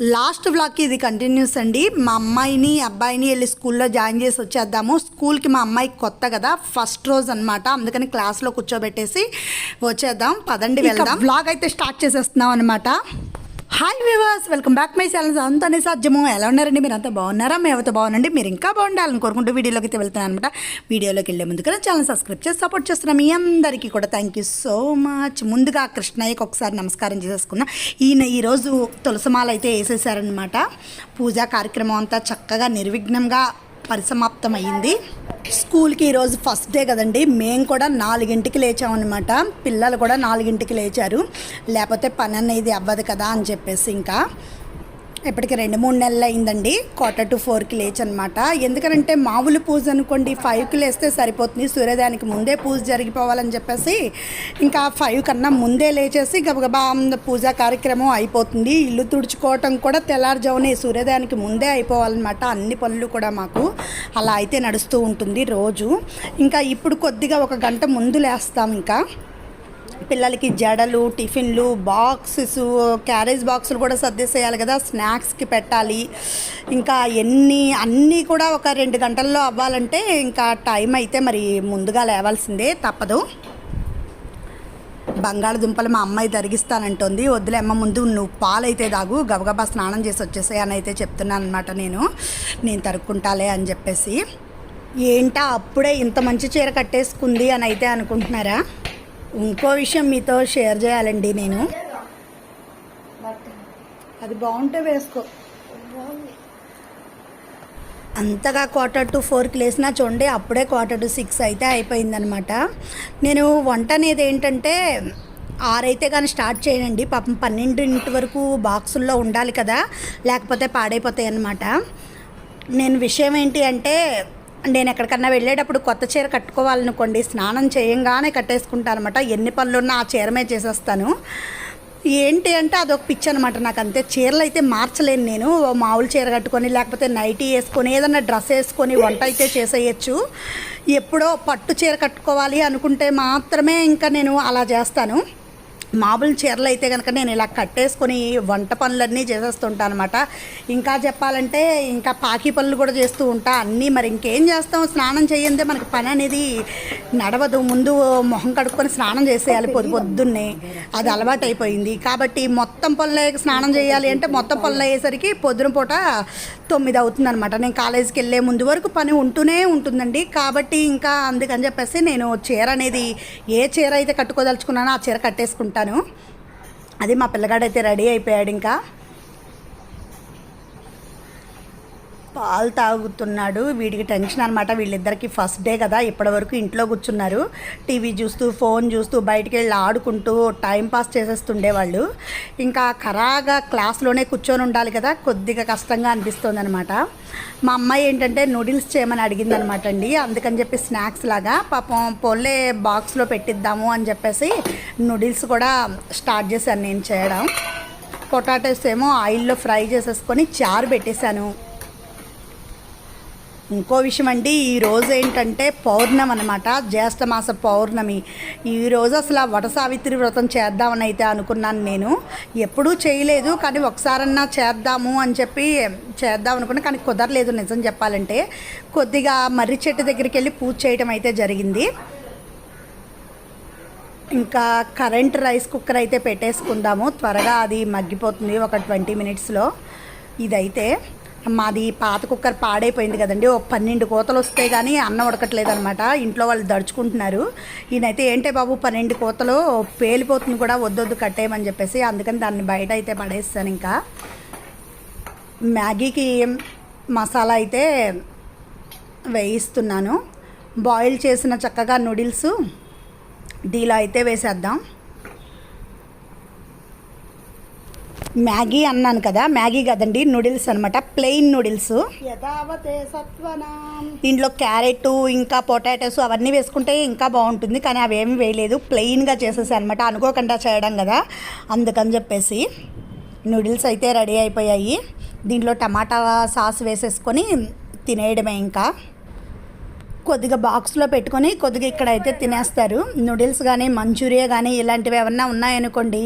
Last వ్లాగ్కి ఇది continuous అండి. మా అమ్మాయిని అబ్బాయిని వెళ్ళి స్కూల్లో జాయిన్ చేసి వచ్చేద్దాము. స్కూల్కి మా అమ్మాయి కొత్త కదా ఫస్ట్ రోజు అనమాట అందుకని క్లాస్లో కూర్చోబెట్టేసి వచ్చేద్దాం. పదండి వెళ్దాం. వ్లాగ్ అయితే స్టార్ట్ చేసేస్తున్నాం అనమాట hi viewers welcome back my channel అంతనే సాధ్యము? ఎలా ఉన్నారండి? మీరు అంతా బాగున్నారా మేమైతే బాగున్నాండి మీరు ఇంకా బాగుండాలని కోరుకుంటూ వీడియోలోకి అయితే వెళ్తున్నాను అనమాట వీడియోలోకి వెళ్ళే ముందు కదా ఛానల్ సబ్స్క్రైబ్ చేసి సపోర్ట్ చేస్తున్న మీ అందరికీ కూడా థ్యాంక్ యూ సో మచ్ ముందుగా కృష్ణయ్యకి ఒకసారి నమస్కారం చేసేసుకుందాం ఈయన ఈరోజు తులసమాల అయితే వేసేసారనమాట పూజా కార్యక్రమం అంతా చక్కగా నిర్విఘ్నంగా పరిసమాప్తమైంది స్కూల్కి ఈరోజు ఫస్ట్ డే కదండి. మేము కూడా నాలుగింటికి లేచామన్నమాట. పిల్లలు కూడా నాలుగింటికి లేచారు. లేకపోతే పని అనేది అవ్వదు కదా అని చెప్పేసి ఇంకా. ఇప్పటికి రెండు మూడు నెలలు అయిందండి. క్వార్టర్ టు ఫోర్కి లేచి అనమాట ఎందుకంటే మామూలు పూజ అనుకోండి ఫైవ్కి లేస్తే సరిపోతుంది. సూర్యోదయానికి ముందే పూజ జరిగిపోవాలని చెప్పేసి ఇంకా ఫైవ్ కన్నా ముందే లేచేసి గబగబా పూజా కార్యక్రమం అయిపోతుంది. ఇల్లు తుడుచుకోవటం కూడా తెల్లారుజామునే సూర్యోదయానికి ముందే అయిపోవాలన్నమాట. అన్ని పనులు కూడా మాకు అలా అయితే నడుస్తూ ఉంటుంది రోజు. ఇంకా ఇప్పుడు కొద్దిగా ఒక గంట ముందు లేస్తాం ఇంకా. పిల్లలకి జడలు టిఫిన్లు బాక్సెస్ క్యారేజ్ బాక్సులు కూడా సర్దేసేయాలి కదా స్నాక్స్కి పెట్టాలి. ఇంకా ఎన్ని అన్నీ కూడా ఒక రెండు గంటల్లో అవ్వాలంటే ఇంకా టైం అయితే మరి ముందుగా లేవాల్సిందే తప్పదు. బంగాళదుంపలు మా అమ్మాయి తరిగిస్తానంటుంది వద్దులే అమ్మ ముందు నువ్వు పాలైతే దాగు గబగబా స్నానం చేసి వచ్చేసాయి అని అయితే చెప్తున్నాను అనమాట నేను. నేను తరుక్కుంటాలే అని చెప్పేసి. ఏంటా అప్పుడే ఇంత మంచి చీర కట్టేసుకుంది అని అయితే అనుకుంటున్నారా? ఇంకో విషయం మీతో షేర్ చేయాలండి నేను. అది బాగుంటే వేసుకో. అంతగా క్వార్టర్ టు ఫోర్కి లేసినా చూడండి అప్పుడే క్వార్టర్ టు సిక్స్ అయితే అయిపోయిందనమాట. నేను వంట అనేది ఏంటంటే ఆరైతే కానీ స్టార్ట్ చేయనండి పాపం పన్నెండింటి వరకు బాక్సుల్లో ఉండాలి కదా లేకపోతే పాడైపోతాయి అన్నమాట. నేను విషయం ఏంటి అంటే నేను ఎక్కడికన్నా వెళ్ళేటప్పుడు కొత్త చీర కట్టుకోవాలనుకోండి స్నానం చేయంగానే కట్టేసుకుంటాను అనమాట ఎన్ని పనులున్నా ఆ చీరమే చేసేస్తాను. ఏంటి అంటే అదొక పిచ్ అనమాట నాకు అంతే చీరలు అయితే మార్చలేను నేను. మామూలు చీర కట్టుకొని లేకపోతే నైటీ వేసుకొని ఏదన్నా డ్రెస్ వేసుకొని వంట అయితే చేసేయచ్చు. ఎప్పుడో పట్టు చీర కట్టుకోవాలి అనుకుంటే మాత్రమే ఇంకా నేను అలా చేస్తాను. మామూలు చీరలు అయితే కనుక నేను ఇలా కట్టేసుకొని వంట పనులన్నీ చేసేస్తుంటాను అనమాట ఇంకా చెప్పాలంటే ఇంకా పాకి పనులు కూడా చేస్తూ ఉంటా. అన్నీ మరి ఇంకేం చేస్తాం? స్నానం చేయందే మనకి పని అనేది నడవదు. ముందు మొహం కడుక్కొని స్నానం చేసేయాలి పొద్దు పొద్దున్నే. అది అలవాటు అయిపోయింది. కాబట్టి మొత్తం పనులు స్నానం చేయాలి అంటే మొత్తం పనులు అయ్యేసరికి పొద్దున పూట తొమ్మిది అవుతుంది అనమాట నేను కాలేజీకి వెళ్ళే ముందు వరకు పని ఉంటూనే ఉంటుందండి. కాబట్టి ఇంకా అందుకని చెప్పేసి నేను చీర అనేది ఏ చీర అయితే కట్టుకోదలుచుకున్నానో ఆ చీర కట్టేసుకుంటాను. అది మా పిల్లగాడైతే రెడీ అయిపోయాడు ఇంకా. పాలు తాగుతున్నాడు. వీడికి టెన్షన్ అనమాట వీళ్ళిద్దరికి ఫస్ట్ డే కదా. ఇప్పటివరకు ఇంట్లో కూర్చున్నారు. టీవీ చూస్తూ ఫోన్ చూస్తూ బయటికి వెళ్ళి ఆడుకుంటూ టైం పాస్ చేసేస్తుండే వాళ్ళు ఇంకా ఖరాగా క్లాస్లోనే కూర్చొని ఉండాలి కదా. కొద్దిగా కష్టంగా అనిపిస్తుంది అనమాట మా అమ్మాయి ఏంటంటే నూడిల్స్ చేయమని అడిగింది అనమాట అండి. అందుకని చెప్పి స్నాక్స్ లాగా పాపం పొల్లే బాక్స్లో పెట్టిద్దాము అని చెప్పేసి నూడిల్స్ కూడా స్టార్ట్ చేశాను నేను చేయడం. పొటాటోస్ ఏమో ఆయిల్లో ఫ్రై చేసేసుకొని చారు పెట్టేశాను. ఇంకో విషయం అండి ఈ రోజు ఏంటంటే పౌర్ణమి అనమాట జ్యేష్ఠమాస పౌర్ణమి. ఈ రోజు అసలు వట సావిత్రి వ్రతం చేద్దామని అయితే అనుకున్నాను నేను. ఎప్పుడూ చేయలేదు కానీ ఒకసారన్నా చేద్దాము అని చెప్పి చేద్దాం అనుకున్నా కానీ కుదరలేదు నిజం చెప్పాలంటే. కొద్దిగా మర్రి చెట్టు దగ్గరికి వెళ్ళి పూజ చేయడం అయితే జరిగింది. ఇంకా కరెంట్ రైస్ కుక్కర్ అయితే పెట్టేసుకుందాము త్వరగా అది మగ్గిపోతుంది ఒక ట్వంటీ మినిట్స్లో. ఇదైతే మాది పాత కుక్కర్ పాడైపోయింది కదండి. ఒక పన్నెండు కోతలు వస్తే కానీ అన్నం ఉడకట్లేదు అనమాట ఇంట్లో వాళ్ళు దడుచుకుంటున్నారు. ఈయనైతే ఏంటే బాబు పన్నెండు కోతలు పేలిపోతుంది కూడా వద్దొద్దు కట్టేయమని చెప్పేసి అందుకని దాన్ని బయట అయితే పడేస్తాను ఇంకా. మ్యాగీకి మసాలా అయితే వేయిస్తున్నాను. బాయిల్ చేసిన చక్కగా నూడిల్స్ దీలో అయితే వేసేద్దాం. మ్యాగీ అన్నాను కదా మ్యాగీ కదండి నూడిల్స్ అనమాట ప్లెయిన్ నూడిల్స్. దీంట్లో క్యారెట్ ఇంకా పొటాటోస్ అవన్నీ వేసుకుంటే ఇంకా బాగుంటుంది కానీ అవి ఏమి వేయలేదు ప్లెయిన్గా చేసేసాను అనమాట అనుకోకుండా చేయడం కదా అందుకని చెప్పేసి. నూడిల్స్ అయితే రెడీ అయిపోయాయి దీంట్లో టమాటా సాస్ వేసేసుకొని తినేయడమే ఇంకా. కొద్దిగా బాక్స్లో పెట్టుకొని కొద్దిగా ఇక్కడ అయితే తినేస్తారు. నూడిల్స్ కానీ మంచూరియా కానీ ఇలాంటివి ఏమన్నా ఉన్నాయనుకోండి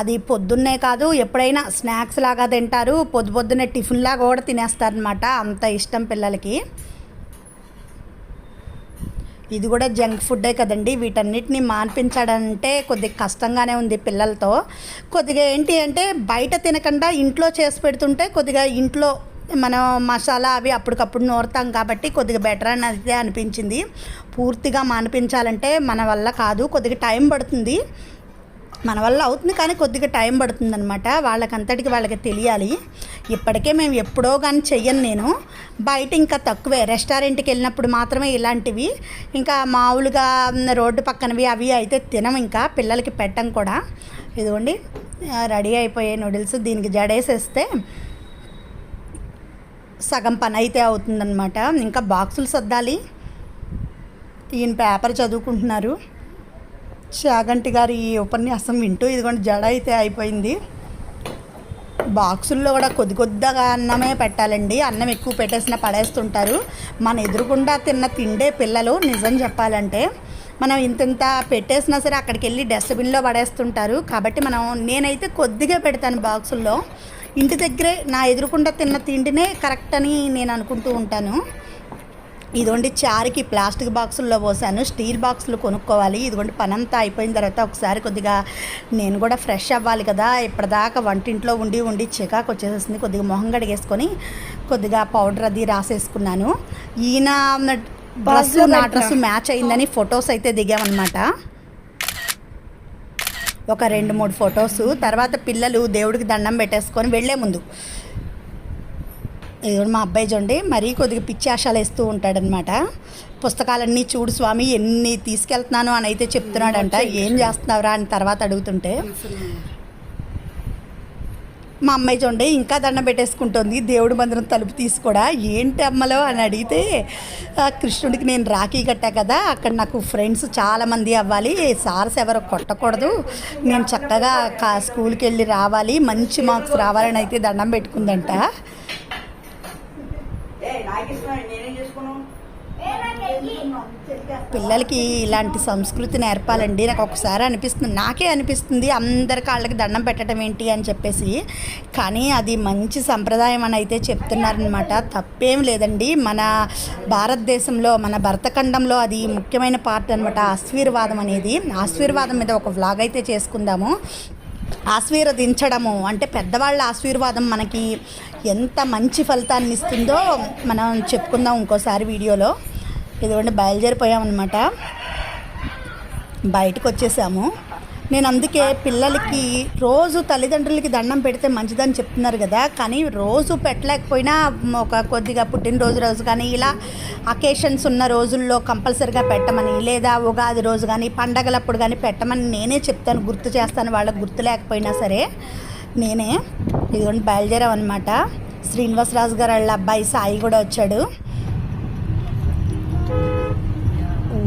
అది పొద్దున్నే కాదు ఎప్పుడైనా స్నాక్స్ లాగా తింటారు పొద్దు పొద్దున్నే టిఫిన్ లాగా కూడా తినేస్తారనమాట అంత ఇష్టం పిల్లలకి. ఇది కూడా జంక్ ఫుడ్డే కదండి వీటన్నిటిని మాన్పించాడంటే కొద్దిగా కష్టంగానే ఉంది పిల్లలతో. కొద్దిగా ఏంటి అంటే బయట తినకుండా ఇంట్లో చేసి పెడుతుంటే కొద్దిగా ఇంట్లో మనం మసాలా అవి అప్పటికప్పుడు నూరుతాం కాబట్టి కొద్దిగా బెటర్ అని అయితే అనిపించింది. పూర్తిగా మానిపించాలంటే మన వల్ల కాదు కొద్దిగా టైం పడుతుంది. మన వల్ల అవుతుంది కానీ కొద్దిగా టైం పడుతుంది అనమాట వాళ్ళకంతటికి వాళ్ళకి తెలియాలి. ఇప్పటికే మేము ఎప్పుడో కానీ చెయ్యను నేను. బయట ఇంకా తక్కువే. రెస్టారెంట్కి వెళ్ళినప్పుడు మాత్రమే ఇలాంటివి. ఇంకా మామూలుగా రోడ్డు పక్కనవి అవి అయితే తినం ఇంకా. పిల్లలకి పెట్టం కూడా. ఇదిగోండి రెడీ అయిపోయే నూడిల్స్ దీనికి జడేసేస్తే సగం పని అయితే అవుతుందన్నమాట. ఇంకా బాక్సులు సర్దాలి. ఈయన పేపర్ చదువుకుంటున్నారు. చాగంటి గారి ఈ ఉపన్యాసం వింటూ ఇదిగోండి జడ అయితే అయిపోయింది. బాక్సుల్లో కూడా కొద్ది కొద్దిగా అన్నమే పెట్టాలండి. అన్నం ఎక్కువ పెట్టేసిన పడేస్తుంటారు. మన ఎదురుగుండా తిన్న తిండే పిల్లలు నిజం చెప్పాలంటే మనం ఇంతింత పెట్టేసినా సరే అక్కడికి వెళ్ళి డస్ట్బిన్లో పడేస్తుంటారు. కాబట్టి మనం నేనైతే కొద్దిగా పెడతాను బాక్సుల్లో. ఇంటి దగ్గరే నా ఎదురుకుండా తిన్న తిండినే కరెక్ట్ అని నేను అనుకుంటూ ఉంటాను. ఇదిగోండి చారుకి ప్లాస్టిక్ బాక్సుల్లో పోసాను. స్టీల్ బాక్సులు కొనుక్కోవాలి. ఇదిగోండి పని అంతా అయిపోయిన తర్వాత ఒకసారి కొద్దిగా నేను కూడా ఫ్రెష్ అవ్వాలి కదా. ఇప్పటిదాకా వంటింట్లో ఉండి ఉండి చికాకు వచ్చేసేసింది. కొద్దిగా మొహం కడిగేసుకొని కొద్దిగా పౌడర్ అది రాసేసుకున్నాను. ఈయన డ్రెస్ నా డ్రెస్ మ్యాచ్ అయిందని ఫొటోస్ అయితే దిగామన్నమాట. ఒక రెండు మూడు ఫొటోస్. తర్వాత పిల్లలు దేవుడికి దండం పెట్టేసుకొని వెళ్ళే ముందు. ఇది కూడా మా అబ్బాయి చూడండి మరీ కొద్దిగా పిచ్చి ఆశాలు వేస్తూ ఉంటాడనమాట పుస్తకాలన్నీ చూడు స్వామి ఎన్ని తీసుకెళ్తున్నాను అని అయితే చెప్తున్నాడంట. ఏం చేస్తున్నావురా అని తర్వాత అడుగుతుంటే. మా అమ్మాయి చూడండి ఇంకా దండం పెట్టేసుకుంటుంది. దేవుడి మందిరం తలుపు తీసి కూడా ఏంటి అమ్మలో అని అడిగితే కృష్ణుడికి నేను రాఖీ కట్టా కదా అక్కడ నాకు ఫ్రెండ్స్ చాలామంది అవ్వాలి సార్స్ ఎవరు కొట్టకూడదు. నేను చక్కగా కా స్కూల్కి వెళ్ళి రావాలి మంచి మార్క్స్ రావాలని అయితే దండం పెట్టుకుందంట. పిల్లలకి ఇలాంటి సంస్కృతి నేర్పాలండి. నాకు ఒకసారి అనిపిస్తుంది నాకే అనిపిస్తుంది అందరి కాళ్ళకి దండం పెట్టడం ఏంటి అని చెప్పేసి. కానీ అది మంచి సంప్రదాయం అని అయితే చెప్తున్నారనమాట తప్పేం లేదండి. మన భారతదేశంలో మన భరతఖండంలో అది ముఖ్యమైన పార్ట్ అనమాట ఆశీర్వాదం అనేది. ఆశీర్వాదం మీద ఒక వ్లాగ్ అయితే చేసుకుందాము. ఆశీర్వదించడము అంటే పెద్దవాళ్ళ ఆశీర్వాదం మనకి ఎంత మంచి ఫలితాన్ని ఇస్తుందో మనం చెప్పుకుందాం ఇంకోసారి వీడియోలో. ఇదిగోండి బయలుదేరిపోయామన్నమాట. బయటకు వచ్చేసాము నేను అందుకే పిల్లలకి రోజు తల్లిదండ్రులకి దండం పెడితే మంచిదని చెప్తున్నారు కదా కానీ రోజు పెట్టలేకపోయినా ఒక కొద్దిగా పుట్టినరోజు రోజు కానీ ఇలా అకేషన్స్ ఉన్న రోజుల్లో కంపల్సరిగా పెట్టమని లేదా ఉగాది రోజు కానీ పండగలప్పుడు కానీ పెట్టమని నేనే చెప్తాను గుర్తు చేస్తాను వాళ్ళకి గుర్తు లేకపోయినా సరే. నేనే ఇదిగోండి బయలుదేరామన్నమాట. శ్రీనివాసరాజు గారు వాళ్ళ అబ్బాయి సాయి కూడా వచ్చాడు.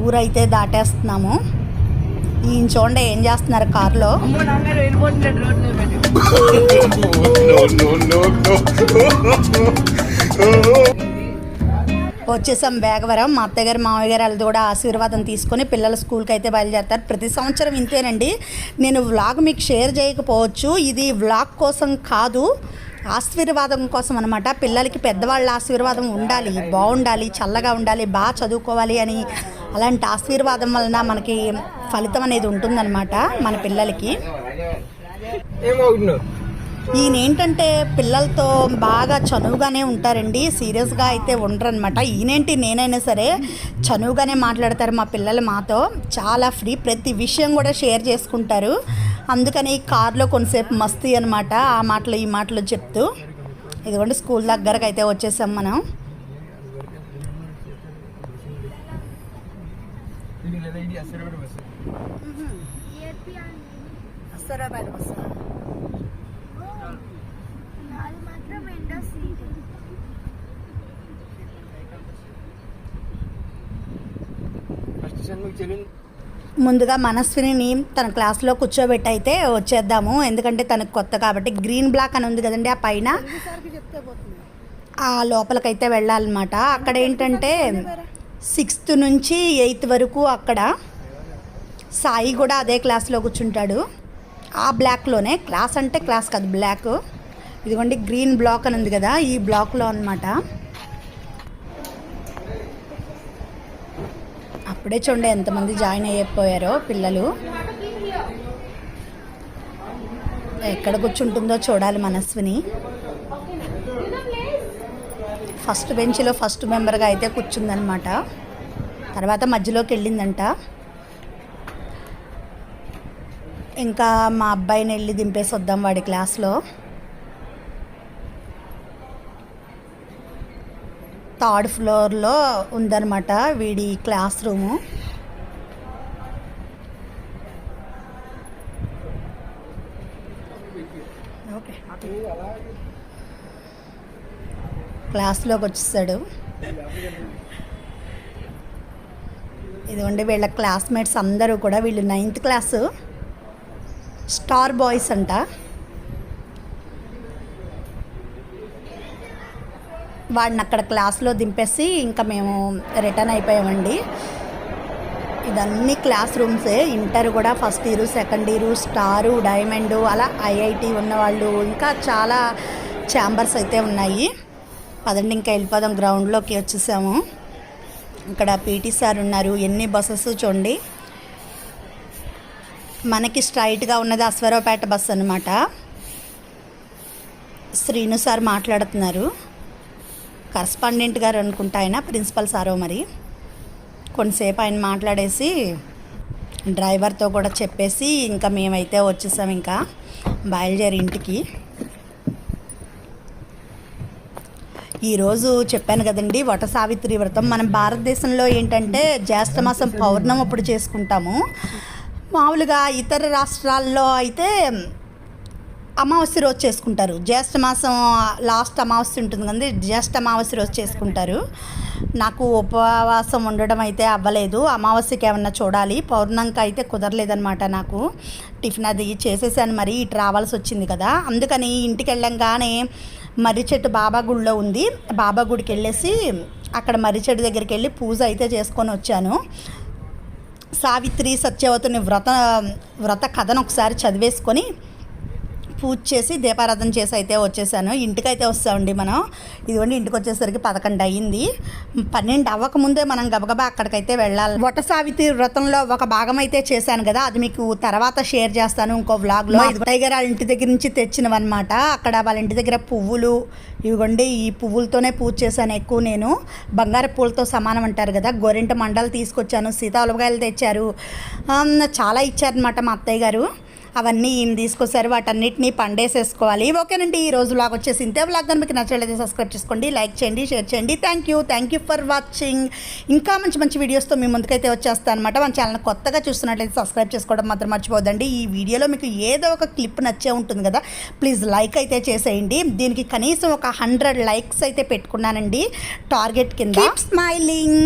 ఊరైతే దాటేస్తున్నాము. ఈయన చూడండి ఏం చేస్తున్నారు కారులో. వచ్చేసాం వేగవరం మా అత్తయ్య గారు మామయ్య గారు వాళ్ళది కూడా ఆశీర్వాదం తీసుకొని పిల్లల స్కూల్కి అయితే బయలుదేరతారు. ప్రతి సంవత్సరం ఇంతేనండి. నేను వ్లాగ్ మీకు షేర్ చేయకపోవచ్చు. ఇది వ్లాగ్ కోసం కాదు ఆశీర్వాదం కోసం అనమాట పిల్లలకి పెద్దవాళ్ళ ఆశీర్వాదం ఉండాలి బాగుండాలి చల్లగా ఉండాలి బాగా చదువుకోవాలి అని అలాంటి ఆశీర్వాదం వలన మనకి ఫలితం అనేది ఉంటుందన్నమాట మన పిల్లలకి. ఈయన ఏంటంటే పిల్లలతో బాగా చనువుగానే ఉంటారండి సీరియస్గా అయితే ఉండరనమాట ఈయనేంటి నేనైనా సరే చనువుగానే మాట్లాడతారు మా పిల్లలు మాతో. చాలా ఫ్రీ ప్రతి విషయం కూడా షేర్ చేసుకుంటారు. అందుకని కార్లో కొంతసేపు మస్తీ అనమాట ఆ మాటలు ఈ మాటలు చెప్తూ. ఇదిగోండి స్కూల్ దగ్గరకు అయితే వచ్చేసాం మనం. ముందుగా మనస్విని తన క్లాస్లో కూర్చోబెట్టి అయితే వచ్చేద్దాము. ఎందుకంటే తనకు కొత్త కాబట్టి గ్రీన్ బ్లాక్ అని ఉంది కదండి ఆ పైన. ఆ లోపలికైతే వెళ్ళాలన్నమాట. అక్కడ ఏంటంటే సిక్స్త్ నుంచి ఎయిత్ వరకు అక్కడ సాయి కూడా అదే క్లాస్లో కూర్చుంటాడు. ఆ బ్లాక్లోనే క్లాస్ అంటే క్లాస్ కాదు బ్లాక్. ఇదిగోండి గ్రీన్ బ్లాక్ అని ఉంది కదా ఈ బ్లాక్లో అనమాట అప్పుడే చూడండి ఎంతమంది జాయిన్ అయిపోయారో పిల్లలు. ఎక్కడ కూర్చుంటుందో చూడాలి మనస్విని ఫస్ట్ బెంచ్లో ఫస్ట్ మెంబర్గా అయితే కూర్చుందనమాట తర్వాత మధ్యలోకి వెళ్ళిందంట. ఇంకా మా అబ్బాయిని వెళ్ళి దింపేసి వద్దాం వాడి క్లాస్లో. థర్డ్ ఫ్లోర్లో ఉందన్నమాట వీడి క్లాస్ రూము. ఓకే. క్లాస్లోకి వచ్చేసాడు. ఇదిగోండి వీళ్ళ క్లాస్మేట్స్ అందరూ కూడా వీళ్ళు నైన్త్ క్లాసు. స్టార్ బాయ్స్ అంట. వాడిని అక్కడ క్లాస్లో దింపేసి ఇంకా మేము రిటర్న్ అయిపోయామండి. ఇదన్నీ క్లాస్ రూమ్సే. ఇంటర్ కూడా first year second year star diamond అలా ఐఐటి ఉన్నవాళ్ళు ఇంకా చాలా ఛాంబర్స్ అయితే ఉన్నాయి. పదండి ఇంకా వెళ్ళిపోదాం. గ్రౌండ్లోకి వచ్చేసాము. ఇక్కడ పీటీ సార్ ఉన్నారు. ఎన్ని బస్సెస్ చూడండి. మనకి స్ట్రైట్గా ఉన్నది అశ్వరావుపేట బస్ అనమాట శ్రీను సార్ మాట్లాడుతున్నారు. కరస్పాండెంట్ గారు అనుకుంటా ఆయన ప్రిన్సిపల్ సారో మరి. కొంతసేపు ఆయన మాట్లాడేసి డ్రైవర్తో కూడా చెప్పేసి ఇంకా మేమైతే వచ్చేసాం ఇంకా బయలుదేరి ఇంటికి. ఈరోజు చెప్పాను కదండి వట సావిత్రి వ్రతం. మనం భారతదేశంలో ఏంటంటే జ్యేష్ఠ మాసం అప్పుడు చేసుకుంటాము. మామూలుగా ఇతర రాష్ట్రాల్లో అయితే అమావాస్య రోజు చేసుకుంటారు. జ్యేష్ఠ మాసం లాస్ట్ అమావాస్య ఉంటుంది కదండి జ్యేష్ఠ అమావాస్య రోజు చేసుకుంటారు. నాకు ఉపవాసం ఉండడం అయితే అవ్వలేదు. అమావాస్యకి ఏమన్నా చూడాలి. పౌర్ణంక అయితే కుదరలేదనమాట నాకు. టిఫిన్ అది చేసేసాను మరి ఇటు రావాల్సి వచ్చింది కదా. అందుకని ఇంటికి వెళ్ళంగానే మర్రి చెట్టు బాబా గుడిలో ఉంది. బాబా గుడికి వెళ్ళేసి అక్కడ మర్రి చెట్టు దగ్గరికి వెళ్ళి పూజ అయితే చేసుకొని వచ్చాను. సావిత్రి సత్యవతిని వ్రత వ్రత కథను ఒకసారి చదివేసుకొని పూజ చేసి దీపారాధన చేసి అయితే వచ్చేసాను. ఇంటికైతే వస్తామండి మనం. ఇదిగోండి ఇంటికి వచ్చేసరికి పదకొండు అయ్యింది పన్నెండు అవ్వకముందే మనం గబగబా అక్కడికైతే వెళ్ళాలి. వట సావిత్రి వ్రతంలో ఒక భాగం అయితే చేశాను కదా అది మీకు తర్వాత షేర్ చేస్తాను ఇంకో వ్లాగ్లో. టైగర్ వాళ్ళ ఇంటి దగ్గర నుంచి తెచ్చినవన్నమాట. అక్కడ వాళ్ళ ఇంటి దగ్గర పువ్వులు ఇవిగోండి ఈ పువ్వులతోనే పూజ చేశాను ఎక్కువ నేను. బంగారు పూలతో సమానం అంటారు కదా గోరింట మండలు తీసుకొచ్చాను సీతాఫలకాయలు తెచ్చారు. ఆమ్, చాలా ఇచ్చారనమాట మా అత్తయ్య గారు. అవన్నీ ఈయన తీసుకొచ్చారు వాటన్నిటిని పండేసేసుకోవాలి. ఓకేనండి ఈ రోజు లాగా వచ్చేసి ఇంతే వ్లాగ్ కానీ మీకు నచ్చలేదు సబ్స్క్రైబ్ చేసుకోండి లైక్ చేయండి షేర్ చేయండి. Thank you thank you for watching ఇంకా మంచి మంచి వీడియోస్తో మీ ముందుకైతే వచ్చేస్తాను అనమాట మన ఛానల్ కొత్తగా చూస్తున్నట్లయితే సబ్స్క్రైబ్ చేసుకోవడం మాత్రం మర్చిపోదండి ఈ వీడియోలో మీకు ఏదో ఒక క్లిప్ నచ్చే ఉంటుంది కదా ప్లీజ్ లైక్ అయితే చేసేయండి. దీనికి కనీసం ఒక హండ్రెడ్ లైక్స్ అయితే పెట్టుకున్నానండి. టార్గెట్ కింద. స్మైలింగ్